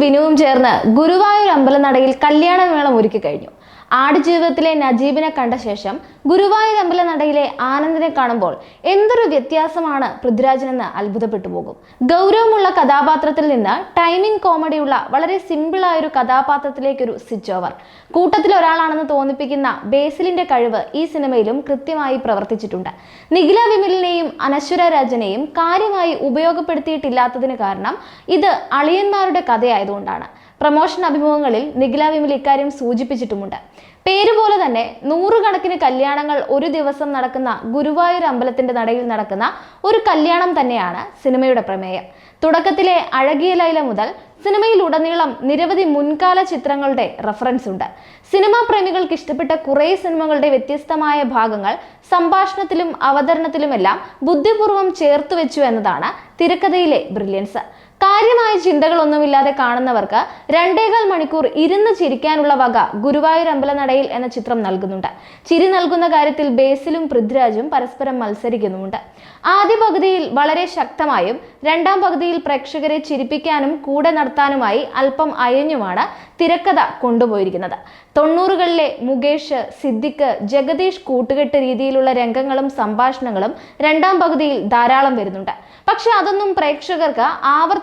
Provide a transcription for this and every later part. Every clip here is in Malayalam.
വിനുവും ചേർന്ന് ഗുരുവായൂർ അമ്പലനടയിൽ കല്യാണമേളം ഒരുക്കി കഴിഞ്ഞു ആടുജീവിതത്തിലെ നജീബിനെ കണ്ട ശേഷം ഗുരുവായൂർ അമ്പല നടയിലെ ആനന്ദിനെ കാണുമ്പോൾ എന്തൊരു വ്യത്യാസമാണ് പൃഥ്വിരാജനെന്ന് അത്ഭുതപ്പെട്ടു പോകും. ഗൗരവമുള്ള കഥാപാത്രത്തിൽ നിന്ന് ടൈമിംഗ് കോമഡിയുള്ള വളരെ സിമ്പിളായ ഒരു കഥാപാത്രത്തിലേക്കൊരു സ്വിച്ച് ഓവർ കൂട്ടത്തിൽ ഒരാളാണെന്ന് തോന്നിപ്പിക്കുന്ന ബേസിലിന്റെ കഴിവ് ഈ സിനിമയിലും കൃത്യമായി പ്രവർത്തിച്ചിട്ടുണ്ട്. നിഖില വിമലിനെയും അനശ്വര രാജനെയും കാര്യമായി ഉപയോഗപ്പെടുത്തിയിട്ടില്ലാത്തതിന് കാരണം ഇത് അളിയന്മാരുടെ കഥയായതുകൊണ്ടാണ്. പ്രമോഷൻ അഭിമുഖങ്ങളിൽ നിഖില വിമൽ ഇക്കാര്യം സൂചിപ്പിച്ചിട്ടുമുണ്ട്. പേരുപോലെ തന്നെ നൂറുകണക്കിന് കല്യാണങ്ങൾ ഒരു ദിവസം നടക്കുന്ന ഗുരുവായൂർ അമ്പലത്തിന്റെ നടയിൽ നടക്കുന്ന ഒരു കല്യാണം തന്നെയാണ് സിനിമയുടെ പ്രമേയം. തുടക്കത്തിലെ അഴകിയ ലൈല മുതൽ സിനിമയിൽ ഉടനീളം നിരവധി മുൻകാല ചിത്രങ്ങളുടെ റഫറൻസ് ഉണ്ട്. സിനിമാ പ്രേമികൾക്ക് ഇഷ്ടപ്പെട്ട കുറേ സിനിമകളുടെ വ്യത്യസ്തമായ ഭാഗങ്ങൾ സംഭാഷണത്തിലും അവതരണത്തിലുമെല്ലാം ബുദ്ധിപൂർവം ചേർത്ത് വെച്ചു എന്നതാണ് തിരക്കഥയിലെ ബ്രില്യൻസ് കാര്യമായ ചിന്തകളൊന്നുമില്ലാതെ കാണുന്നവർക്ക് രണ്ടേകാൽ മണിക്കൂർ ഇരുന്ന് ചിരിക്കാനുള്ള വക ഗുരുവായൂർ അമ്പലനടയിൽ എന്ന ചിത്രം നൽകുന്നുണ്ട്. ചിരി നൽകുന്ന കാര്യത്തിൽ ബേസിലും പൃഥ്വിരാജും പരസ്പരം മത്സരിക്കുന്നുമുണ്ട്. ആദ്യ പകുതിയിൽ വളരെ ശക്തമായും രണ്ടാം പകുതിയിൽ പ്രേക്ഷകരെ ചിരിപ്പിക്കാനും കൂടെ നടത്താനുമായി അല്പം അയഞ്ഞുമാണ് തിരക്കഥ കൊണ്ടുപോയിരിക്കുന്നത്. തൊണ്ണൂറുകളിലെ മുകേഷ് സിദ്ദിഖ് ജഗദീഷ് കൂട്ടുകെട്ട് രീതിയിലുള്ള രംഗങ്ങളും സംഭാഷണങ്ങളും രണ്ടാം പകുതിയിൽ ധാരാളം വരുന്നുണ്ട്. പക്ഷെ അതൊന്നും പ്രേക്ഷകർക്ക്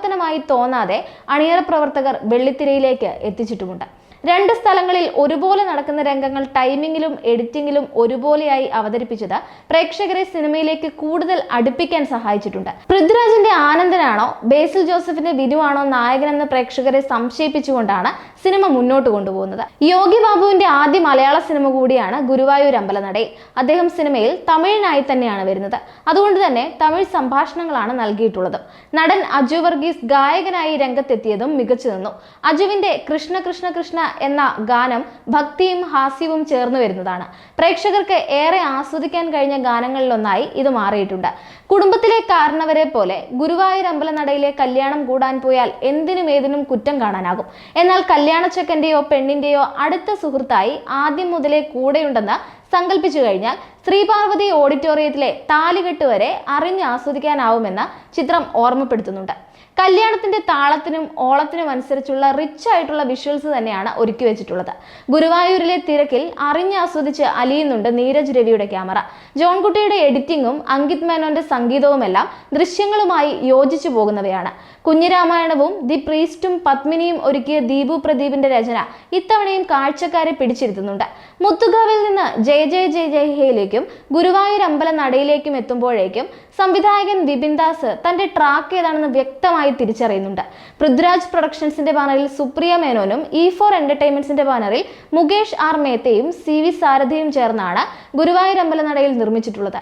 ആവർത്തനമായി തോന്നാതെ അണിയറ പ്രവർത്തകർ വെള്ളിത്തിരയിലേക്ക് എത്തിച്ചിട്ടുമുണ്ട്. രണ്ട് സ്ഥലങ്ങളിൽ ഒരുപോലെ നടക്കുന്ന രംഗങ്ങൾ ടൈമിങ്ങിലും എഡിറ്റിംഗിലും ഒരുപോലെയായി അവതരിപ്പിച്ചത് പ്രേക്ഷകരെ സിനിമയിലേക്ക് കൂടുതൽ അടുപ്പിക്കാൻ സഹായിച്ചിട്ടുണ്ട്. പൃഥ്വിരാജിന്റെ ആനന്ദനാണോ ബേസിൽ ജോസഫിന്റെ വിനുവാണോ നായകനെന്ന് പ്രേക്ഷകരെ സംശയിപ്പിച്ചുകൊണ്ടാണ് സിനിമ മുന്നോട്ട് കൊണ്ടുപോകുന്നത്. യോഗി ബാബുവിന്റെ ആദ്യ മലയാള സിനിമ കൂടിയാണ് ഗുരുവായൂർ അമ്പലനട. അദ്ദേഹം സിനിമയിൽ തമിഴിനായി തന്നെയാണ് വരുന്നത്. അതുകൊണ്ട് തന്നെ തമിഴ് സംഭാഷണങ്ങളാണ് നൽകിയിട്ടുള്ളത്. നടൻ അജു വർഗീസ് ഗായകനായി രംഗത്തെത്തിയതും മികച്ചു നിന്നു. അജുവിന്റെ കൃഷ്ണ കൃഷ്ണ കൃഷ്ണ എന്ന ഗാനം ഭക്തിയും ഹാസ്യവും ചേർന്ന് വരുന്നതാണ്. പ്രേക്ഷകർക്ക് ഏറെ ആസ്വദിക്കാൻ കഴിഞ്ഞ ഗാനങ്ങളിലൊന്നായി ഇത് മാറിയിട്ടുണ്ട്. കുടുംബത്തിലെ കാരണവരെ പോലെ ഗുരുവായൂർ അമ്പലനടയിലെ കല്യാണം കൂടാൻ പോയാൽ എന്തിനും ഏതിനും കുറ്റം കാണാനാകും. എന്നാൽ കല്യാണച്ചക്കന്റെയോ പെണ്ണിന്റെയോ അടുത്ത സുഹൃത്തായി ആദ്യം മുതലേ കൂടെയുണ്ടെന്ന് സങ്കല്പിച്ചു കഴിഞ്ഞാൽ ശ്രീപാർവതി ഓഡിറ്റോറിയത്തിലെ താലികെട്ട് വരെ അറിഞ്ഞ് ആസ്വദിക്കാനാവുമെന്ന ചിത്രം ഓർമ്മപ്പെടുത്തുന്നുണ്ട്. കല്യാണത്തിന്റെ താളത്തിനും ഓളത്തിനും അനുസരിച്ചുള്ള റിച്ച് ആയിട്ടുള്ള വിഷ്വൽസ് തന്നെയാണ് ഒരുക്കി വെച്ചിട്ടുള്ളത്. ഗുരുവായൂരിലെ തിരക്കിൽ അറിഞ്ഞാസ്വദിച്ച് അലിയുന്നുണ്ട് നീരജ് രവിയുടെ ക്യാമറ. ജോൺകുട്ടിയുടെ എഡിറ്റിംഗും അങ്കിത് മേനോന്റെ സംഗീതവുമെല്ലാം ദൃശ്യങ്ങളുമായി യോജിച്ചു പോകുന്നവയാണ്. കുഞ്ഞിരാമായണവും ദി പ്രീസ്റ്റും പത്മിനിയും ഒരുക്കിയ ദീപു പ്രദീപിന്റെ രചന ഇത്തവണയും കാഴ്ചക്കാരെ പിടിച്ചിരുത്തുന്നുണ്ട്. മുത്തുകാവിൽ നിന്ന് ജയ ജയ ജയ ജയ ഹേയിലേക്കും ഗുരുവായൂർ അമ്പല നടയിലേക്കും എത്തുമ്പോഴേക്കും സംവിധായകൻ ബിപിൻ ദാസ് തന്റെ ട്രാക്ക് ഏതാണെന്ന് വ്യക്തമായി തിരിച്ചറിയുന്നുണ്ട്. പൃഥ്വിരാജ് പ്രൊഡക്ഷൻസിന്റെ ബാനറിൽ സുപ്രിയ മേനോനും ഇ ഫോർ എന്റർടൈൻമെന്റ്സിന്റെ ബാനറിൽ Mukesh R Mehta C V സാരഥിയും ചേർന്നാണ് ഗുരുവായൂർ അമ്പല നടയിൽ നിർമ്മിച്ചിട്ടുള്ളത്.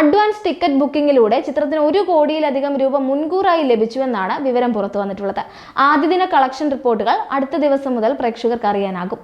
അഡ്വാൻസ് ടിക്കറ്റ് ബുക്കിംഗിലൂടെ ചിത്രത്തിന് ഒരു കോടിയിലധികം രൂപ മുൻകൂറായി ലഭിച്ചുവെന്നാണ് വിവരം പുറത്തു വന്നിട്ടുള്ളത്. ആദ്യദിന കളക്ഷൻ റിപ്പോർട്ടുകൾ അടുത്ത ദിവസം മുതൽ പ്രേക്ഷകർക്ക് അറിയാനാകും.